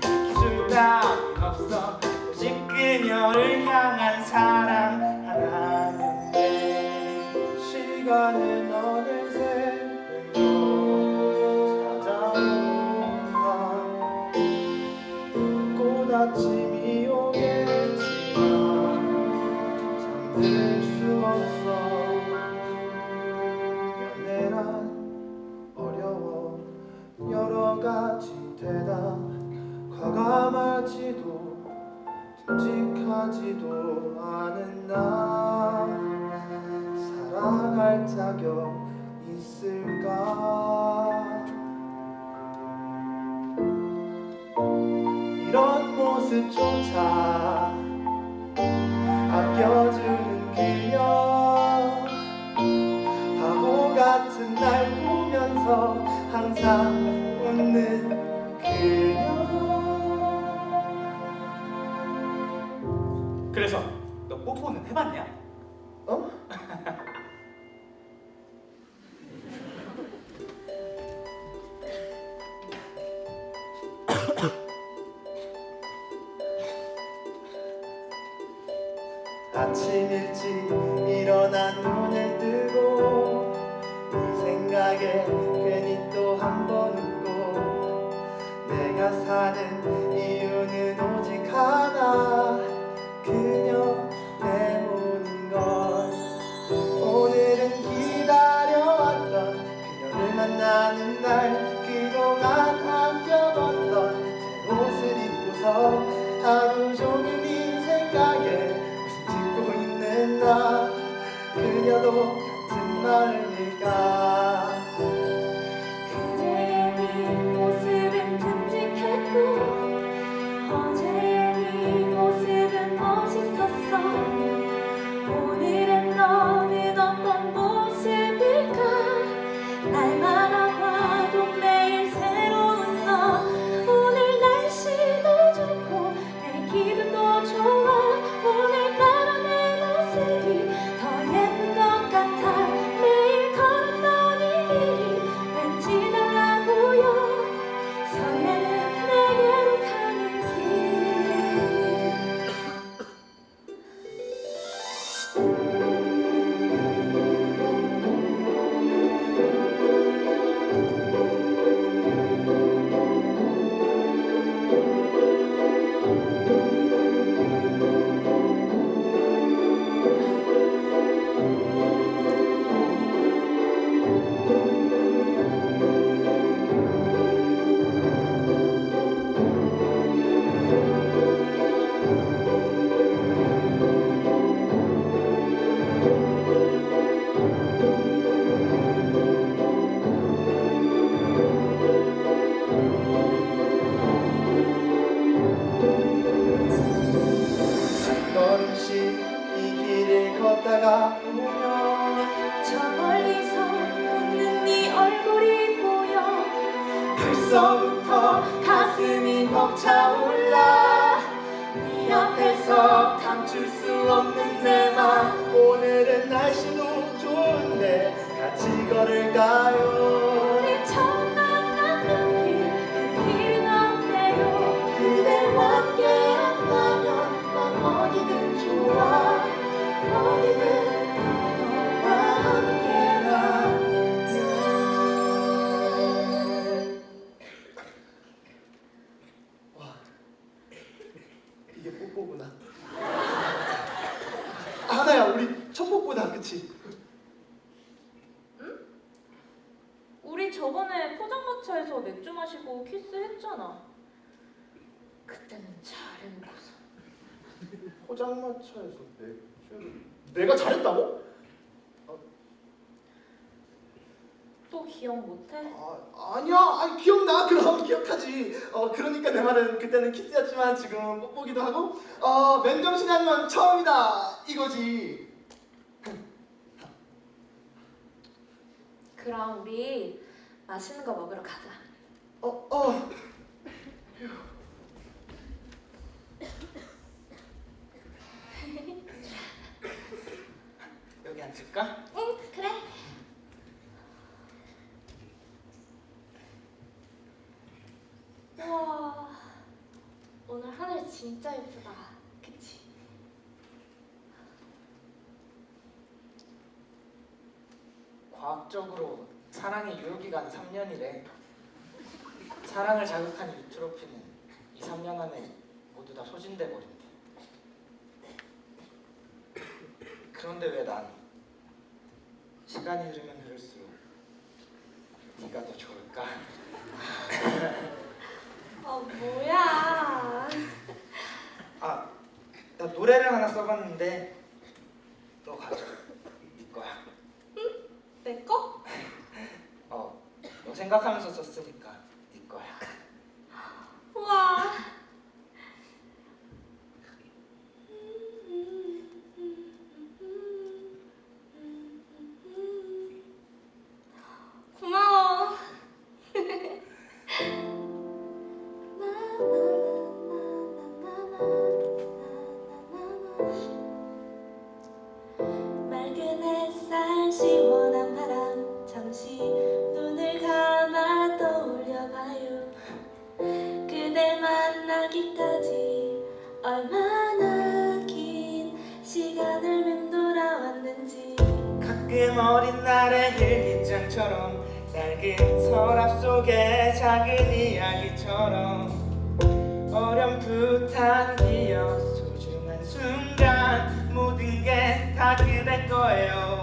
기술 따윈 없어. 오직 그녀를 향한 사랑 하나면 돼 시간은 어느새 흘러 찾아온다. 꽃아침이 오겠지만 잠들 수 없어 듬직하지도 않은 나 사랑할 자격 있을까? 이런 모습조차 아껴주는 그녀 바보 같은 날 보면서 항상 너 뽀뽀는 해봤냐? 어? 그 걷다가 보면 저 멀리서 웃는 네 얼굴이 보여. 벌써부터 가슴이 벅차올라. 네 앞에서 감출 수 없는 내 맘 오늘은 날씨도 좋은데 같이 걸을까요 첫 뽀뽀다 그치? 우리 저번에 포장마차에서 맥주 마시고 키스했잖아 그때는 잘해놓고서 포장마차에서 맥주를 내가 잘했다고? 또 기억 못해? 아, 아니야. 아니, 기억나. 그럼 기억하지. 어, 그러니까 내 말은 그때는 키스였지만 지금은 뽀뽀기도 하고 어, 맨정신에 한건 처음이다. 이거지. 그럼 우리 맛있는 거 먹으러 가자 어, 어. 여기 앉을까? 응 그래 우와 노래 진짜 예쁘다. 그치? 과학적으로 사랑의 유효기간 3년이래. 사랑을 자극하는 유트로피는 2, 3년 안에 모두 다 소진돼 버린대. 그런데 왜 난 시간이 흐르면 흐를수록 네가 더 좋을까? 아 뭐야? 아, 나 노래를 하나 써봤는데 너 가져. 네 거야. 내 거? 어, 너 생각하면서 썼으니까 어린 날의 일기장처럼 낡은 서랍 속의 작은 이야기처럼 어렴풋한 기억 소중한 순간 모든 게 다 그대 거예요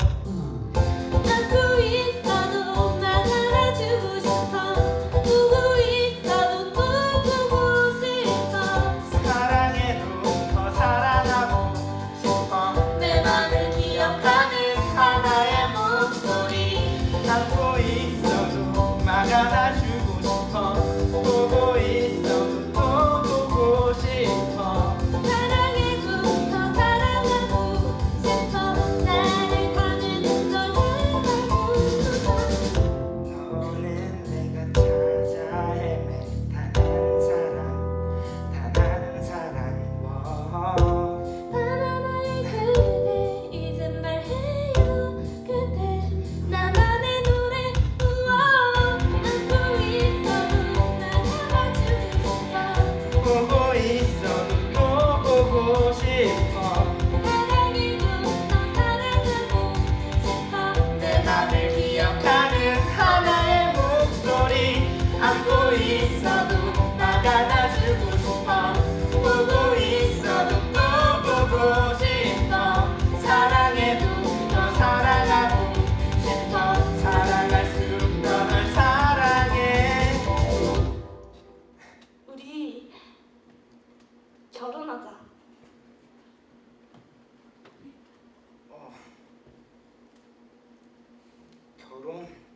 결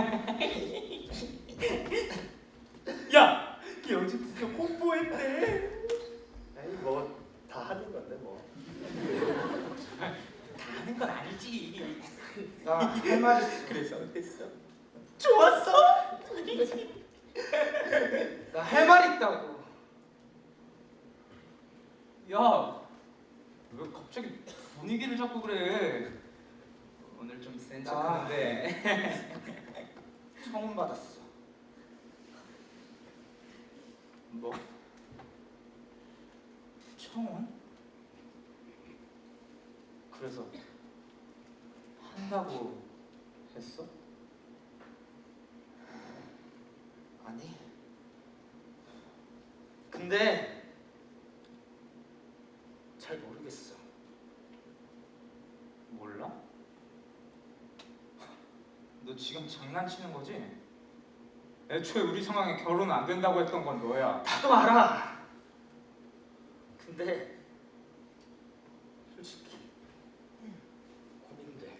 야! 걔 어제 드디어 뽀뽀했대 아니 뭐 다 하는 건데 뭐. 다 하는 건 아니지 나할말 있어 그래서 어땠어? 좋았어? 나 할말 있다고 야, 왜 갑자기 분위기를 잡고 그래? 오늘 좀 센 아. 척하는데. 처음 받았어 뭐? 청원? 그래서 한다고 했어? 아니 근데 지금 장난치는 거지? 애초에 우리 상황에 결혼 안 된다고 했던 건 너야. 나도 알아. 근데 솔직히 고민돼.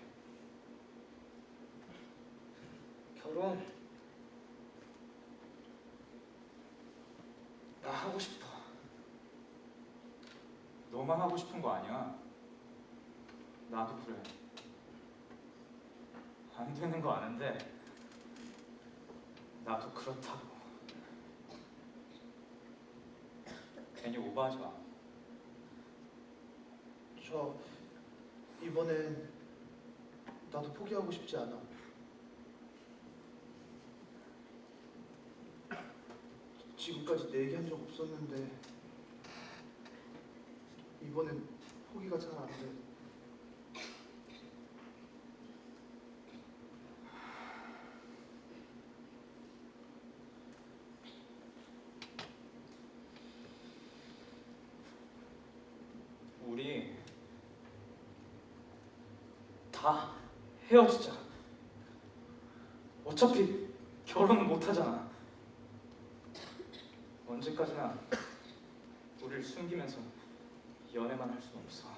결혼 나 하고 싶어. 너만 하고 싶은 거 아니야. 나도 그래. 안 되는 거 아는데 나도 그렇다고. 괜히 오버하지 마. 저 이번엔 나도 포기하고 싶지 않아. 지금까지 내 얘기한 적 없었는데 이번엔 포기가 잘 안 돼. 우리 다 헤어지자. 어차피 결혼은 못 하잖아. 언제까지나 우리를 숨기면서 연애만 할 수는 없어.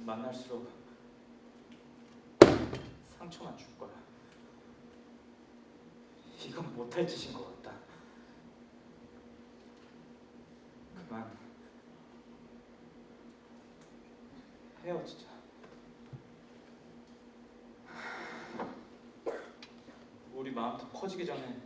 만날수록 상처만 줄 거야. 이건 못할 짓인 것 같다. 그만 헤어지자. 우리 마음 더 커지기 전에